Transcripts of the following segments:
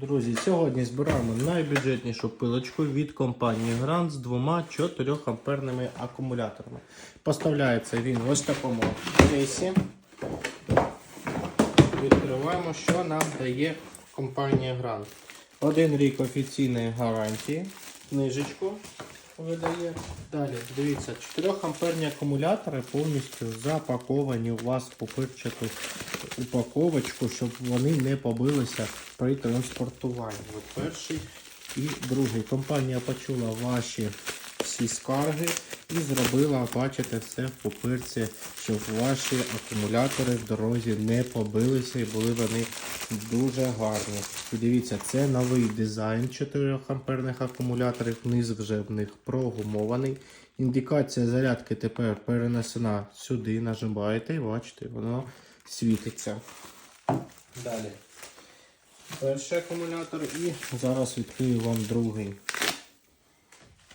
Друзі, сьогодні збираємо найбюджетнішу пилочку від компанії Grand з двома 4 амперними акумуляторами. Поставляється він ось в такому кейсі. Відкриваємо, що нам дає компанія Grand. Один рік офіційної гарантії, книжечку видає. Далі, дивіться, 4 амперні акумулятори повністю запаковані у вас в пупирчату упаковочку, щоб вони не побилися при транспортуванні. Перший і другий. Компанія почула ваші всі скарги і зробила, бачите, все в пупирці, щоб ваші акумулятори в дорозі не побилися і були вони дуже гарні. І дивіться, це новий дизайн 4 амперних акумуляторів. Низ вже в них прогумований. Індикація зарядки тепер перенесена сюди. Нажимаєте і бачите, воно світиться. Далі. Перший акумулятор і зараз відкрию вам другий.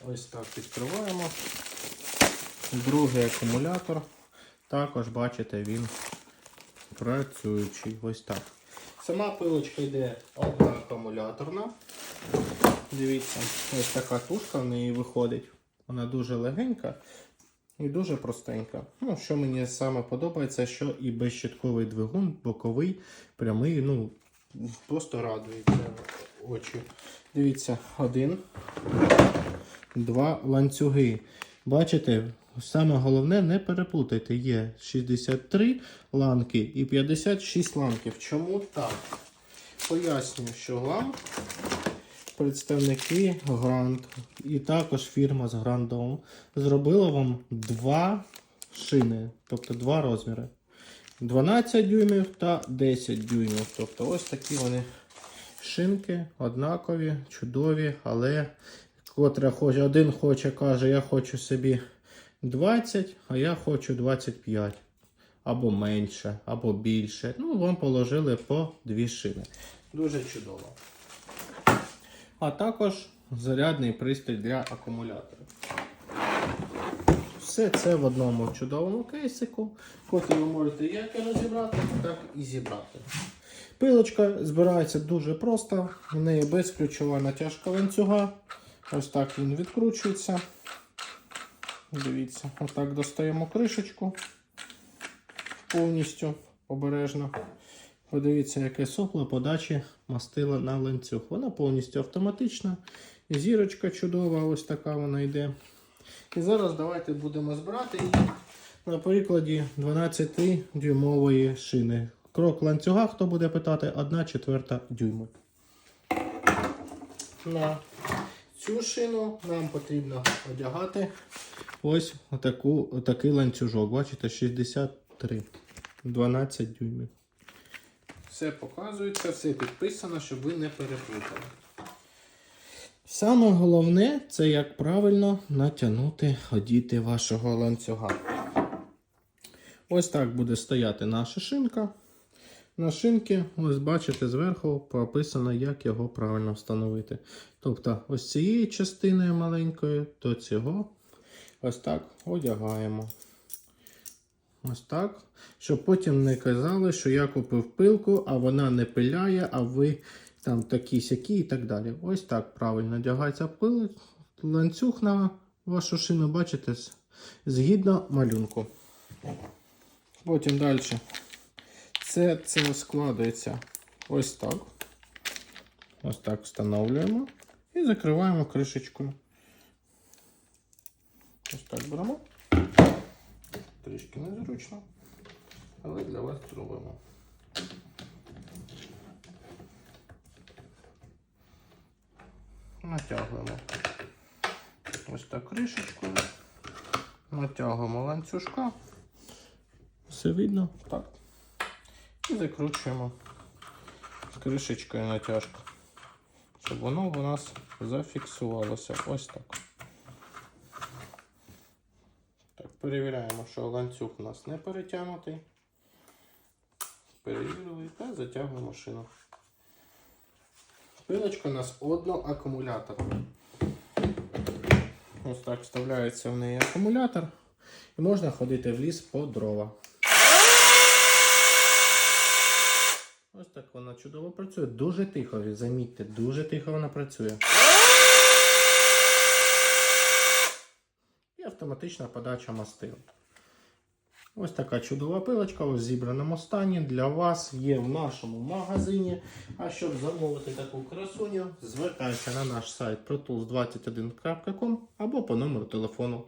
Ось так відкриваємо. Другий акумулятор. Також, бачите, він працюючий. Ось так. Сама пилочка йде одна акумуляторна. Дивіться, ось така тушка в неї виходить. Вона дуже легенька і дуже простенька. Ну, що мені саме подобається, що і безщитковий двигун, боковий, прямий, ну, просто радується очі. Дивіться, один, два ланцюги. Бачите, саме головне не переплутайте. Є 63 ланки і 56 ланків. Чому так? Пояснюю, що лам представники Гранд і також фірма з Грандом зробила вам два шини, тобто два розміри. 12 дюймів та 10 дюймів. Тобто ось такі вони шинки, однакові, чудові, але котра хоче, один хоче, каже, я хочу собі 20, а я хочу 25. Або менше, або більше. Ну, вам положили по дві шини. Дуже чудово. А також зарядний пристрій для акумулятора. Все це в одному чудовому кейсику, котрий ви можете як і розібрати, так і зібрати. Пилочка збирається дуже просто, в неї безключова натяжка ланцюга. Ось так він відкручується. Дивіться, отак достаємо кришечку повністю обережно. Подивіться, яке сопло подачі мастила на ланцюг. Вона повністю автоматична. Зірочка чудова, ось така вона йде. І зараз давайте будемо збирати її на прикладі 12-дюймової шини. Крок ланцюга, хто буде питати, 1 четверта дюйма. На цю шину нам потрібно одягати ось отаку, отакий ланцюжок. Бачите, 63, 12 дюймів. Все показується, все підписано, щоб ви не переплутали. Саме головне це як правильно натягнути одіти вашого ланцюга. Ось так буде стояти наша шинка. На шинки, ось бачите, зверху прописано, як його правильно встановити. Тобто, ось цією частиною маленькою до цього ось так одягаємо. Ось так. Щоб потім не казали, що я купив пилку, а вона не пиляє, а ви там такі сякі і так далі. Ось так правильно одягається пил, ланцюг на вашу шину, бачите, згідно малюнку. Потім далі. Це, це складається ось так. Ось так встановлюємо і закриваємо кришечкою. Ось так беремо. Трішки незручно, але для вас зробимо. Натягуємо ось так кришечкою, натягуємо ланцюжка. Все видно? Так. І закручуємо кришечкою натяжку, щоб воно у нас зафіксувалося. Ось так. Так, перевіряємо, що ланцюг у нас не перетягнутий. Перевірили та затягуємо шину. Пилочка у нас одноакумуляторна. Ось так вставляється в неї акумулятор. І можна ходити в ліс по дрова. Ось так вона. чудово працює. Дуже тихо, замітьте, дуже тихо вона працює. І автоматична подача мастил. Ось така чудова пилочка у зібраному стані для вас є в нашому магазині. А щоб замовити таку красуню, звертайся на наш сайт protools21.com або по номеру телефону